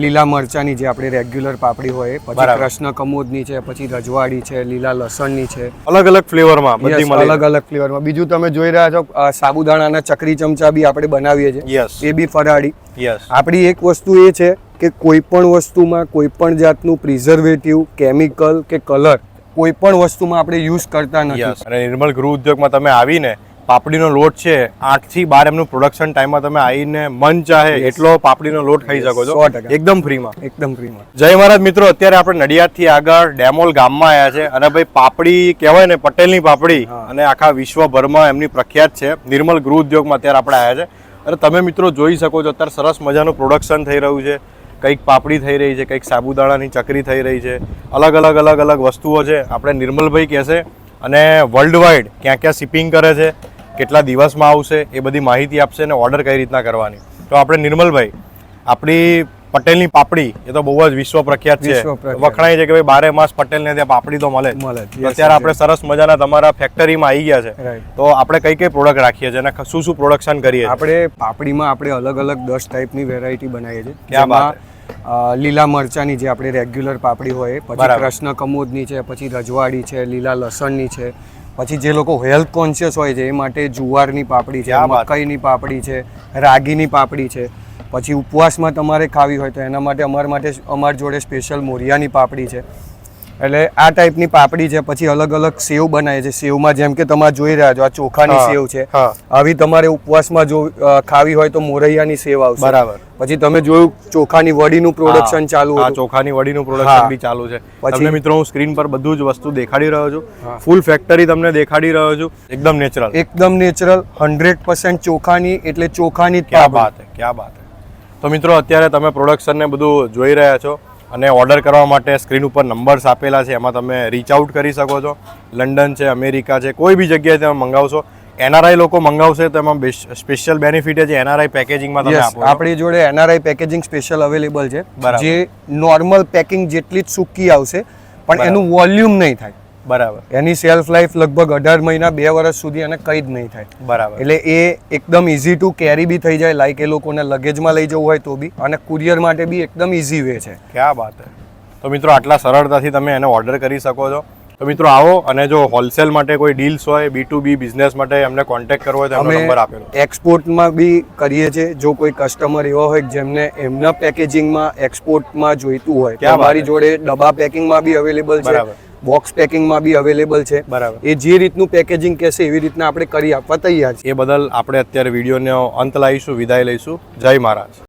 લીલા મરચાની જે આપણી રેગ્યુલર પાપડી હોય પછી કૃષ્ણ કમોદની છે પછી રજવાડી છે લીલા લસણની છે. અલગ અલગ ફ્લેવરમાં બધી અલગ અલગ ફ્લેવરમાં. બીજું તમે જોઈ રહ્યા છો સાબુદાણાના ચકરી ચમચા બી આપણે બનાવીએ છીએ. એ બી ફરાળી. આપણી એક વસ્તુ એ છે કે કોઈ પણ વસ્તુમાં કોઈ પણ જાતનું પ્રિઝર્વેટિવ કેમિકલ કે કલર કોઈ પણ વસ્તુમાં આપણે યુઝ કરતા નથી. અને નિર્મલ ગૃહ ઉદ્યોગમાં તમે આવીને પાપડીનો લોટ છે આઠથી બાર એમનું પ્રોડક્શન ટાઈમમાં તમે આવીને મન ચાહે એટલો પાપડીનો લોટ ખાઈ શકો છો. એકદમ ફ્રીમાં એકદમ ફ્રીમાં જય મહારાજ મિત્રો અત્યારે આપણે નડિયાદથી આગળ ડેમોલ ગામમાં આવ્યા છે અને ભાઈ પાપડી કહેવાય ને પટેલની પાપડી અને આખા વિશ્વભરમાં એમની પ્રખ્યાત છે. નિર્મલ ગૃહ ઉદ્યોગમાં અત્યારે આપણે આવ્યા છે. અને તમે મિત્રો જોઈ શકો છો અત્યારે સરસ મજાનું પ્રોડક્શન થઈ રહ્યું છે. કંઈક પાપડી થઈ રહી છે કંઈક સાબુદાણાની ચકરી થઈ રહી છે. અલગ અલગ અલગ અલગ વસ્તુઓ છે. આપણે નિર્મલભાઈ કહેશે અને વર્લ્ડ વાઇડ ક્યાં ક્યાં શિપિંગ કરે છે. કેટલા દિવસમાં આવશે એ બધી માહિતી આપશે અને ઓર્ડર કઈ રીતના કરવાની. તો આપણે નિર્મલભાઈ આપણી પટેલની પાપડી એ તો બહુ જ વિશ્વ પ્રખ્યાત છે વખણાય છે કે ભાઈ બારે માસ પટેલને ત્યાં પાપડી તો મળે. અત્યારે આપણે સરસ મજાના તમારા ફેક્ટરીમાં આવી ગયા છે. તો આપણે કઈ કઈ પ્રોડક્ટ રાખીએ છીએ અને શું શું પ્રોડક્શન કરીએ આપણે પાપડીમાં આપણે અલગ અલગ દસ ટાઈપની વેરાયટી બનાવીએ છીએ. ક્યાં લીલા મરચાની જે આપણે રેગ્યુલર પાપડી હોય પછી. કૃષ્ણ કમોદની છે પછી રજવાડી છે લીલા લસણની છે પછી જે લોકો હેલ્થ કોન્શિયસ હોય છે એ માટે જુવારની પાપડી છે મકાઈની પાપડી છે રાગીની પાપડી છે. પછી ઉપવાસમાં તમારે ખાવી હોય તો એના માટે અમારા માટે અમારી જોડે સ્પેશિયલ મોરિયાની પાપડી છે. એટલે આ ટાઈપની પાપડી છે પછી અલગ અલગ સેવ બનાવે છે. સેવમાં જેમ કે તમે જોઈ રહ્યા છો આ ચોખાની સેવ છે. આવી તમારે ઉપવાસમાં જો ખાવી હોય તો મોરૈયાની સેવ આવશે. બરાબર. પછી તમે જોયું ચોખાની વડીનું પ્રોડક્શન ચાલુ હતું. ચોખાની વડીનું. પ્રોડક્શન બી ચાલુ છે. પછી- તમને મિત્રો હું સ્ક્રીન પર બધું જ વસ્તુ દેખાડી રહ્યો છું. ફૂલ ફેક્ટરી તમને દેખાડી રહ્યો છું. એકદમ નેચરલ એકદમ નેચરલ હંડ્રેડ પર્સન્ટ ચોખાની એટલે ચોખાની ક્યાં વાત ક્યાં વાત તો મિત્રો અત્યારે તમે પ્રોડક્શન ને બધું જોઈ રહ્યા છો. અને ઓર્ડર કરવા માટે સ્ક્રીન ઉપર નંબર્સ આપેલા છે એમાં તમે રીચ આઉટ કરી શકો છો. લંડન છે અમેરિકા છે કોઈ બી જગ્યાએ તમે મંગાવશો. એનઆરઆઈ લોકો મંગાવશે તો એમાં સ્પેશિયલ બેનિફિટ છે એનઆરઆઈ પેકેજિંગમાં તમે આપો આપણી જોડે એનઆરઆઈ પેકેજિંગ સ્પેશિયલ અવેલેબલ છે. જે નોર્મલ પેકિંગ જેટલી જ સૂકી આવશે પણ એનું વોલ્યુમ નહીં થાય. બરાબર. એની સેલ્ફ લાઈફ લગભગ અઢાર મહિના બે વર્ષ સુધી અને કંઈ જ નહીં થાય. બરાબર. એટલે એ એકદમ ઇઝી ટુ કેરી બી થઈ જાય લાઈક એ લોકોને લગેજમાં લઈ જવું હોય તો બી અને કુરિયર માટે બી એકદમ ઇઝી વે છે. ક્યાં વાત તો મિત્રો આટલા સરળતાથી તમે એને ઓર્ડર કરી શકો છો. તો મિત્રો આવો અને જો હોલસેલ માટે કોઈ ડીલ્સ હોય બી ટુ બી બિઝનેસ માટે એમને કોન્ટેક્ટ કરવો હોય તો એમનો અમે નંબર આપેલો. એક્સપોર્ટમાં બી કરીએ છીએ. જો કોઈ કસ્ટમર એવા હોય જેમને એમના પેકેજિંગમાં એક્સપોર્ટમાં જોઈતું હોય ત્યાં અમારી જોડે ડબ્બા પેકિંગમાં બી અવેલેબલ છે. બોક્સ પેકિંગમાં બી અવેલેબલ છે. બરાબર. એ જે રીતનું પેકેજિંગ કહેશે એવી રીતના આપણે કરી આપવા તૈયાર છે એ બદલ આપણે અત્યારે વિડીયોનો અંત લાવીશું વિદાય લઈશું. જય મહારાજ.